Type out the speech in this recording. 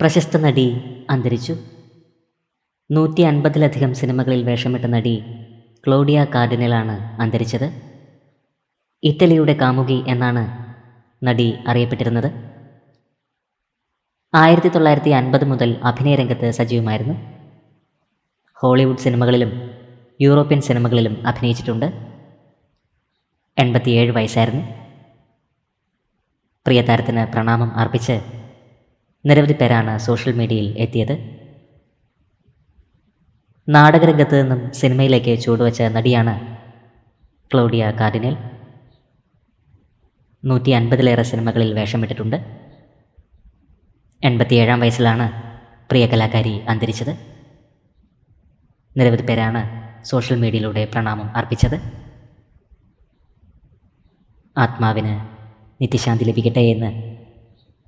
പ്രശസ്ത നടി അന്തരിച്ചു. നൂറ്റി അൻപതിലധികം സിനിമകളിൽ വേഷമിട്ട നടി ക്ലോഡിയ കാർഡിനലാണ് അന്തരിച്ചത്. ഇറ്റലിയുടെ കാമുകി എന്നാണ് നടി അറിയപ്പെട്ടിരുന്നത്. ആയിരത്തി തൊള്ളായിരത്തി അൻപത് മുതൽ അഭിനയരംഗത്ത് സജീവമായിരുന്നു. ഹോളിവുഡ് സിനിമകളിലും യൂറോപ്യൻ സിനിമകളിലും അഭിനയിച്ചിട്ടുണ്ട്. എൺപത്തിയേഴ് വയസ്സായിരുന്നു. പ്രിയതാരത്തിന് പ്രണാമം അർപ്പിച്ച് നിരവധി പേരാണ് സോഷ്യൽ മീഡിയയിൽ എത്തിയത്. നാടകരംഗത്ത് നിന്നും സിനിമയിലേക്ക് ചുവടുവച്ച നടിയാണ് ക്ലൗഡിയ കാർഡിനൽ. നൂറ്റി അൻപതിലേറെ സിനിമകളിൽ വേഷമിട്ടിട്ടുണ്ട്. എൺപത്തിയേഴാം വയസ്സിലാണ് പ്രിയ കലാകാരി അന്തരിച്ചത്. നിരവധി പേരാണ് സോഷ്യൽ മീഡിയയിലൂടെ പ്രണാമം അർപ്പിച്ചത്. ആത്മാവിന് നിത്യശാന്തി ലഭിക്കട്ടെ എന്ന്